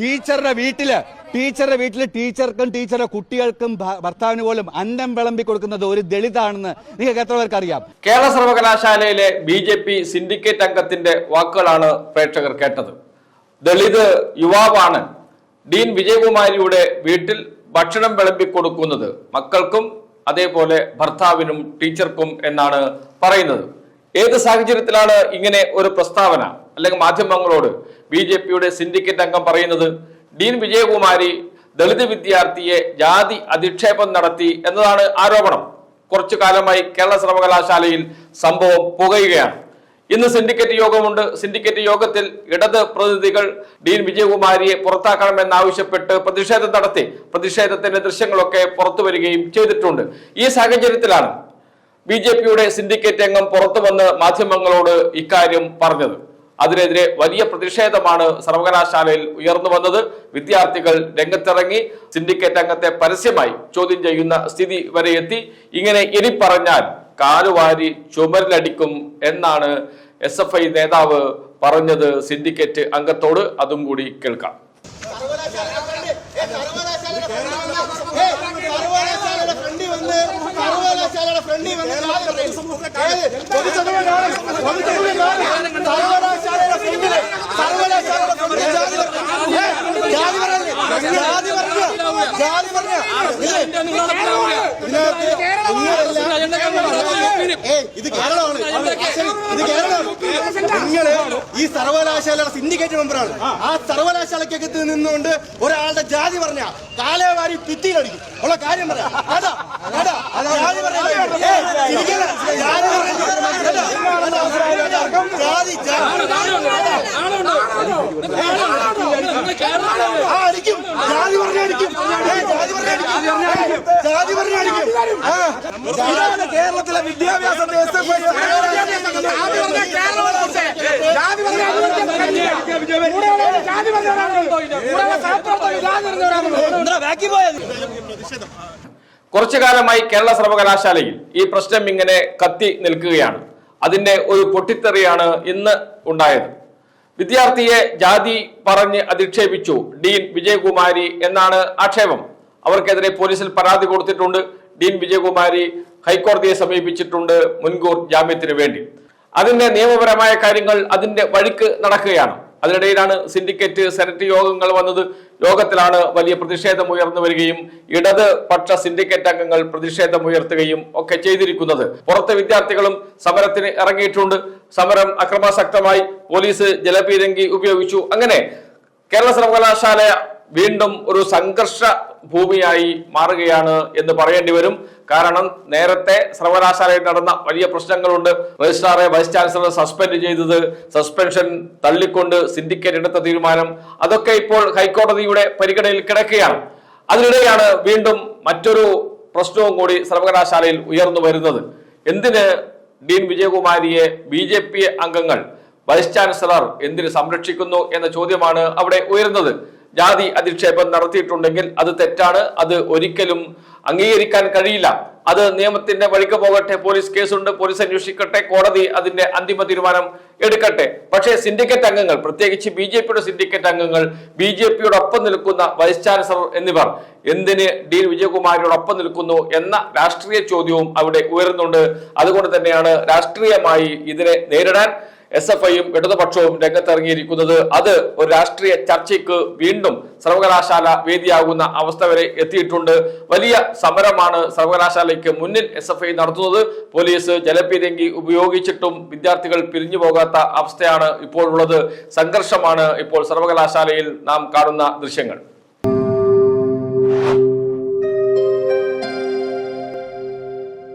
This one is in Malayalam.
ടീച്ചറുടെ വീട്ടിൽ ടീച്ചറുടെ വീട്ടിൽ ടീച്ചർക്കും ടീച്ചറുടെ കുട്ടികൾക്കും ഭർത്താവിന് പോലും അന്നം വിളമ്പി കൊടുക്കുന്നത് ഒരു ദളിതാണെന്ന് നിങ്ങൾക്ക് എത്ര പേർക്ക് അറിയാം? കേരള സർവകലാശാലയിലെ ബി ജെ പി സിൻഡിക്കേറ്റ് അംഗത്തിന്റെ വാക്കുകളാണ് പ്രേക്ഷകർ കേട്ടത്. ദളിത് യുവാവാണ് ഡീൻ വിജയകുമാരിയുടെ വീട്ടിൽ ഭക്ഷണം വിളമ്പി കൊടുക്കുന്നത് മക്കൾക്കും അതേപോലെ ഭർത്താവിനും ടീച്ചർക്കും എന്നാണ് പറയുന്നത്. ഏത് സാഹചര്യത്തിലാണ് ഇങ്ങനെ ഒരു പ്രസ്താവന? അല്ലെങ്കിൽ മാധ്യമങ്ങളോട് ബി ജെ പിയുടെ സിൻഡിക്കേറ്റ് അംഗം പറയുന്നത് ഡീൻ വിജയകുമാരി ദളിത് വിദ്യാർത്ഥിയെ ജാതി അധിക്ഷേപം നടത്തി എന്നതാണ് ആരോപണം. കുറച്ചു കാലമായി കേരള സർവകലാശാലയിൽ സംഭവം പുകയുകയാണ്. ഇന്ന് സിൻഡിക്കേറ്റ് യോഗമുണ്ട്. സിൻഡിക്കേറ്റ് യോഗത്തിൽ ഇടത് പ്രതിനിധികൾ ഡീൻ വിജയകുമാരിയെ പുറത്താക്കണമെന്നാവശ്യപ്പെട്ട് പ്രതിഷേധം നടത്തി. പ്രതിഷേധത്തിന്റെ ദൃശ്യങ്ങളൊക്കെ പുറത്തു വരികയും ചെയ്തിട്ടുണ്ട്. ഈ സാഹചര്യത്തിലാണ് ബി ജെ പിയുടെ സിൻഡിക്കേറ്റ് അംഗം പുറത്തു വന്ന് മാധ്യമങ്ങളോട് ഇക്കാര്യം പറഞ്ഞത്. അതിനെതിരെ വലിയ പ്രതിഷേധമാണ് സർവകലാശാലയിൽ ഉയർന്നു വന്നത്. വിദ്യാർത്ഥികൾ രംഗത്തിറങ്ങി സിൻഡിക്കേറ്റ് അംഗത്തെ പരസ്യമായി ചോദ്യം ചെയ്യുന്ന സ്ഥിതി വരെ എത്തി. ഇങ്ങനെ ഇനി പറഞ്ഞാൽ കാലുവാരി ചുമരിലടിക്കും എന്നാണ് എസ് എഫ് ഐ നേതാവ് പറഞ്ഞത് സിൻഡിക്കേറ്റ് അംഗത്തോട്. അതും കൂടി കേൾക്കാം സർവകലാശാലയുടെ ഫ്രണ്ടിൽ വന്ന് സർവകലാശാലയുടെ ഫ്രണ്ടിൽ വന്ന്. സർവകലാശാലയുടെ ഫ്രണ്ടിൽ സർവകലാശാലയുടെ ജാതി പറഞ്ഞ ജാതി പറഞ്ഞ ജാതി പറഞ്ഞ ഇത് കേരളമാണ് ഇത് കേരളമാണ് നിങ്ങൾ ഈ സർവകലാശാലയുടെ സിൻഡിക്കേറ്റ് മെമ്പറാണ് ആ സർവകലാശാലക്കകത്ത് നിന്നുകൊണ്ട് ഒരാളുടെ ജാതി പറഞ്ഞ കാലേവാരി ഭിത്തിയിലടിക്കും ഉള്ള കാര്യം പറയാം അതാ അതാ ജാതി പറഞ്ഞ ഏയ്, ഇരിക്കല. ജാതി പറഞ്ഞ അതാ, അതാ, അതാ. ജാതി ജാതി ആ അടിക്കും ജാതി പറഞ്ഞ അടിക്കും ഏയ്, ജാതി പറഞ്ഞ അടിക്കും ഏയ്, ജാതി പറഞ്ഞ അടിക്കും ആ ഇതാണ് കേരളത്തിലെ വിദ്യാഭ്യാസ കുറച്ചു കാലമായി കേരള സർവകലാശാലയിൽ ഈ പ്രശ്നം ഇങ്ങനെ കത്തി നിൽക്കുകയാണ്. അതിന്റെ ഒരു പൊട്ടിത്തെറിയാണ് ഇന്ന് ഉണ്ടായത്. വിദ്യാർത്ഥിയെ ജാതി പറഞ്ഞ് അധിക്ഷേപിച്ചു ഡീൻ വിജയകുമാരി എന്നാണ് ആക്ഷേപം. അവർക്കെതിരെ പോലീസിൽ പരാതി കൊടുത്തിട്ടുണ്ട്. ഡീൻ വിജയകുമാരി ഹൈക്കോടതിയെ സമീപിച്ചിട്ടുണ്ട് മുൻകൂർ ജാമ്യത്തിന് വേണ്ടി. അതിന്റെ നിയമപരമായ കാര്യങ്ങൾ അതിന്റെ വഴിക്ക് നടക്കുകയാണ്. അതിനിടയിലാണ് സിൻഡിക്കേറ്റ് സെനറ്റ് യോഗങ്ങൾ വന്നത്. യോഗത്തിലാണ് വലിയ പ്രതിഷേധം ഉയർന്നു വരികയും ഇടത് പക്ഷ സിൻഡിക്കേറ്റ് അംഗങ്ങൾ പ്രതിഷേധം ഉയർത്തുകയും ഒക്കെ ചെയ്തിരിക്കുന്നത്. പുറത്തെ വിദ്യാർത്ഥികളും സമരത്തിന് ഇറങ്ങിയിട്ടുണ്ട്. സമരം അക്രമാസക്തമായി പോലീസ് ജലപീരങ്കി ഉപയോഗിച്ചു. അങ്ങനെ കേരള സർവകലാശാല വീണ്ടും ഒരു സംഘർഷ ഭൂമിയായി മാറുകയാണ് എന്ന് പറയേണ്ടി വരും. കാരണം നേരത്തെ സർവകലാശാലയിൽ നടന്ന വലിയ പ്രശ്നങ്ങളുണ്ട്. രജിസ്ട്രാറെ വൈസ് ചാൻസലർ സസ്പെൻഡ് ചെയ്തത് സസ്പെൻഷൻ തള്ളിക്കൊണ്ട് സിൻഡിക്കേറ്റ് എടുത്ത തീരുമാനം അതൊക്കെ ഇപ്പോൾ ഹൈക്കോടതിയുടെ പരിഗണനയിൽ കിടക്കുകയാണ്. അതിനിടെയാണ് വീണ്ടും മറ്റൊരു പ്രശ്നവും കൂടി സർവകലാശാലയിൽ ഉയർന്നു വരുന്നത്. എന്തിന് ഡീൻ വിജയകുമാരിയെ ബി ജെ പി അംഗങ്ങൾ വൈസ് ചാൻസലർ എന്തിന് സംരക്ഷിക്കുന്നു എന്ന ചോദ്യമാണ് അവിടെ ഉയരുന്നത്. ജാതി അധിക്ഷേപം നടത്തിയിട്ടുണ്ടെങ്കിൽ അത് തെറ്റാണ്. അത് ഒരിക്കലും അംഗീകരിക്കാൻ കഴിയില്ല. അത് നിയമത്തിന്റെ വഴിക്ക് പോകട്ടെ പോലീസ് കേസുണ്ട് പോലീസ് അന്വേഷിക്കട്ടെ കോടതി അതിന്റെ അന്തിമ തീരുമാനം എടുക്കട്ടെ. പക്ഷേ സിൻഡിക്കേറ്റ് അംഗങ്ങൾ പ്രത്യേകിച്ച് ബി ജെ പിയുടെ സിൻഡിക്കേറ്റ് അംഗങ്ങൾ ബി ജെ പിയോടൊപ്പം നിൽക്കുന്ന വൈസ് ചാൻസലർ എന്നിവർ എന്തിന് ഡി വിജയകുമാരിയോടൊപ്പം നിൽക്കുന്നു എന്ന രാഷ്ട്രീയ ചോദ്യവും അവിടെ ഉയരുന്നുണ്ട്. അതുകൊണ്ട് തന്നെയാണ് രാഷ്ട്രീയമായി ഇതിനെ നേരിടാൻ എസ് എഫ് ഐയും ഇടതുപക്ഷവും രംഗത്തിറങ്ങിയിരിക്കുന്നത് അത് ഒരു രാഷ്ട്രീയ ചർച്ചയ്ക്ക് വീണ്ടും സർവകലാശാല വേദിയാകുന്ന അവസ്ഥ വരെ എത്തിയിട്ടുണ്ട്. വലിയ സമരമാണ് സർവകലാശാലയ്ക്ക് മുന്നിൽ എസ് എഫ് ഐ നടത്തുന്നത്. പോലീസ് ജലപീരങ്കി ഉപയോഗിച്ചിട്ടും വിദ്യാർത്ഥികൾ പിരിഞ്ഞു പോകാത്ത അവസ്ഥയാണ് ഇപ്പോഴുള്ളത്. സംഘർഷമാണ് ഇപ്പോൾ സർവകലാശാലയിൽ നാം കാണുന്ന ദൃശ്യങ്ങൾ.